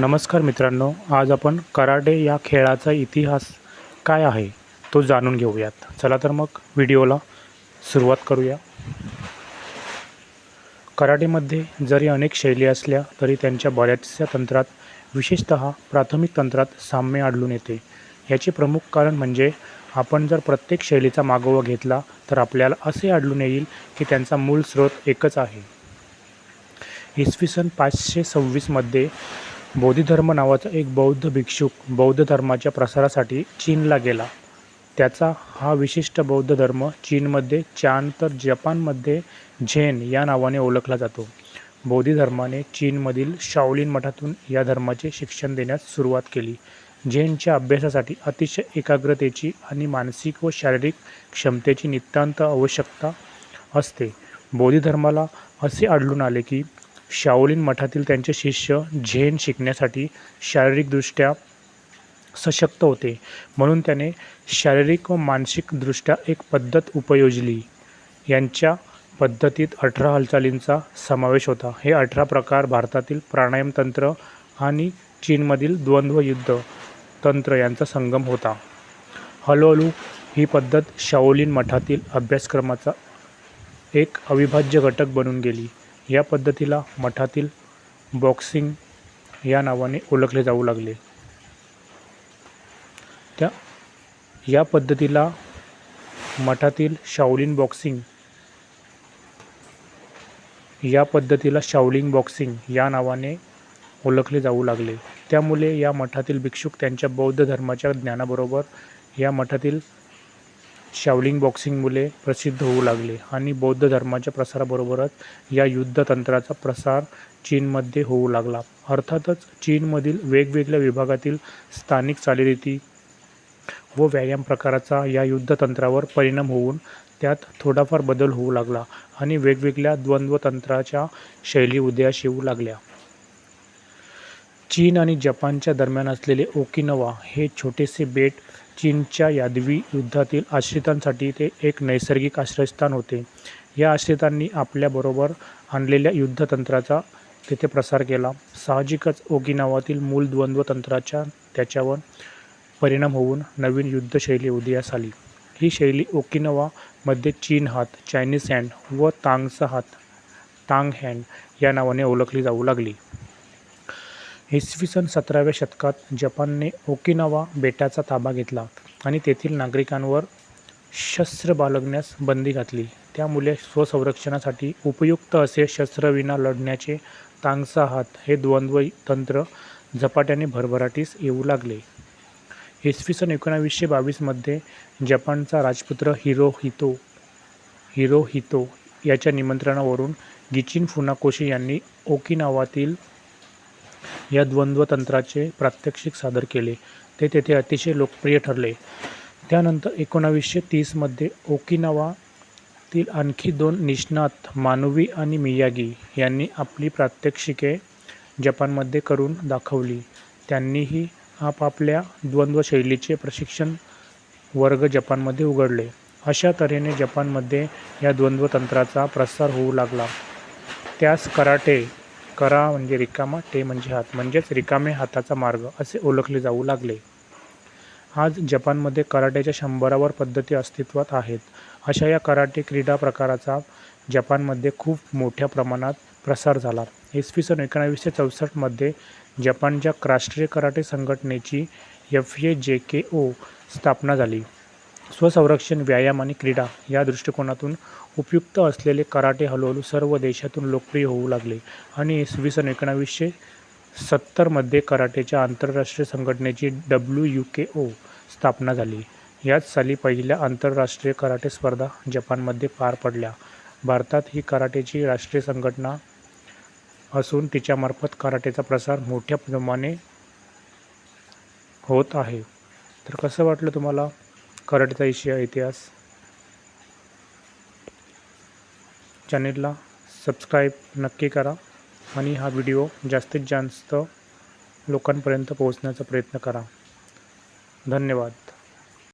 नमस्कार मित्रांनो आज आपण कराटे या खेळाचा इतिहास काय आहे तो जाणून घेऊयात. चला तर मग व्हिडिओला सुरुवात करूया. कराटेमध्ये जरी अनेक शैली असल्या तरी त्यांच्या बऱ्याचशा तंत्रात विशेषत प्राथमिक तंत्रात साम्य आढळून येते. याचे प्रमुख कारण म्हणजे आपण जर प्रत्येक शैलीचा मागोवा घेतला तर आपल्याला असे आढळून येईल की त्यांचा मूळ स्रोत एकच आहे. इसवी सन पाचशे सव्वीसमध्ये बोधिधर्म नावाचा एक बौद्ध भिक्षुक बौद्ध धर्माच्या प्रसारासाठी चीनला गेला. त्याचा हा विशिष्ट बौद्ध धर्म चीनमध्ये चान तर जपानमध्ये झेन या नावाने ओळखला जातो. बोधिधर्माने चीनमधील शाओलिन मठातून या धर्माचे शिक्षण देण्यास सुरुवात केली. झेनच्या अभ्यासासाठी अतिशय एकाग्रतेची आणि मानसिक व शारीरिक क्षमतेची नितांत आवश्यकता असते. बोधिधर्माला असे आढळून आले की शाओलिन मठातील त्यांचे शिष्य झेन शिकण्यासाठी शारीरिकदृष्ट्या सशक्त होते. म्हणून त्याने शारीरिक व मानसिकदृष्ट्या एक पद्धत उपयोजली. यांच्या पद्धतीत अठरा हालचालींचा समावेश होता. हे अठरा प्रकार भारतातील प्राणायाम तंत्र आणि चीनमधील द्वंद्व युद्ध तंत्र यांचा संगम होता. हळूहळू ही पद्धत शाओलिन मठातील अभ्यासक्रमाचा एक अविभाज्य घटक बनून गेली. या पद्धतीला मठातील बॉक्सिंग या नावाने ओळखले जाऊ लागले. त्या या पद्धतीला मठातील शाओलिन बॉक्सिंग या पद्धतीला शाओलिंग बॉक्सिंग या नावाने ओळखले जाऊ लागले. त्यामुळे या मठातील भिक्षुक त्यांच्या बौद्ध धर्माच्या ज्ञानाबरोबर या मठातील शावलिंग बॉक्सिंगमुळे प्रसिद्ध होऊ लागले आणि बौद्ध धर्माच्या प्रसाराबरोबरच या युद्धतंत्राचा प्रसार चीनमध्ये होऊ लागला. अर्थातच चीनमधील वेगवेगळ्या विभागातील स्थानिक चालीरीती व व्यायाम प्रकाराचा या युद्धतंत्रावर परिणाम होऊन त्यात थोडाफार बदल होऊ लागला आणि वेगवेगळ्या द्वंद्वतंत्राच्या शैली उदयास येऊ लागल्या. चीन आणि जपानच्या दरम्यान असलेले ओकिनवा हे छोटेसे बेट चीनच्या यादवी युद्धातील आश्रितांसाठी ते एक नैसर्गिक आश्रयस्थान होते. या आश्रितांनी आपल्याबरोबर आणलेल्या युद्धतंत्राचा तेथे प्रसार केला. साहजिकच ओकिनावातील मूल द्वंद्वतंत्राच्या त्याच्यावर परिणाम होऊन नवीन युद्धशैली उदयास आली. ही शैली ओकिनवामध्ये चीन हात चायनीज हँड व तांगचा हात टांग हँड या नावाने ओळखली जाऊ लागली. इसवी सन सतराव्या शतकात जपानने ओकिनावा बेटाचा ताबा घेतला आणि तेथील नागरिकांवर शस्त्र बाळगण्यास बंदी घातली. त्यामुळे स्वसंरक्षणासाठी उपयुक्त असे शस्त्रविना लढण्याचे तांगसा हात हे द्वंद्व तंत्र झपाट्याने भरभराटीस येऊ लागले. इसवी सन एकोणावीसशे बावीसमध्ये जपानचा राजपुत्र हिरोहितो हिरोहितो याच्या निमंत्रणावरून गिचिन फुनाकोशी यांनी ओकिनावातील या द्वंद्वतंत्राचे प्रात्यक्षिक सादर केले. ते तेथे अतिशय लोकप्रिय ठरले. त्यानंतर एकोणावीसशे तीसमध्ये ओकिनावातील आणखी दोन निष्णात मानवी आणि मियागी यांनी आपली प्रात्यक्षिके जपानमध्ये करून दाखवली. त्यांनीही आपापल्या द्वंद्व शैलीचे प्रशिक्षण वर्ग जपानमध्ये उघडले. अशा तऱ्हेने जपानमध्ये या द्वंद्वतंत्राचा प्रसार होऊ लागला. त्यास कराटे करा म्हणजे रिकामा टे म्हणजे हात. म्हणजेच रिकामे हाताचा मार्ग असे ओळखले जाऊ लागले. आज जपानमध्ये कराटेच्या शंभरावर पद्धती अस्तित्वात आहेत. अशा या कराटे क्रीडा प्रकाराचा जपानमध्ये खूप मोठ्या प्रमाणात प्रसार झाला. इसवी सन एकोणावीसशे चौसष्टमध्ये जपानच्या राष्ट्रीय कराटे संघटनेची एफ ए जे के ओ स्थापना झाली. स्वसंरक्षण व्यायाम आणि क्रीडा या दृष्टिकोनातून उपयुक्त असलेले कराटे हळूहळू सर्व देशातून लोकप्रिय होऊ लागले. आणि इसवी सन एकोणावीसशे सत्तरमध्ये कराटेच्या आंतरराष्ट्रीय संघटनेची डब्ल्यू यू के ओ स्थापना झाली. याच साली पहिल्या आंतरराष्ट्रीय कराटे स्पर्धा जपानमध्ये पार पडल्या. भारतात ही कराटेची राष्ट्रीय संघटना असून तिच्यामार्फत कराटेचा प्रसार मोठ्या प्रमाणे होत आहे. तर कसं वाटलं तुम्हाला? कराटेचा इशिया इतिहास. चॅनेलला सबस्क्राईब नक्की करा आणि हा व्हिडिओ जास्तीत जास्त लोकांपर्यंत पोहोचण्याचा प्रयत्न करा. धन्यवाद.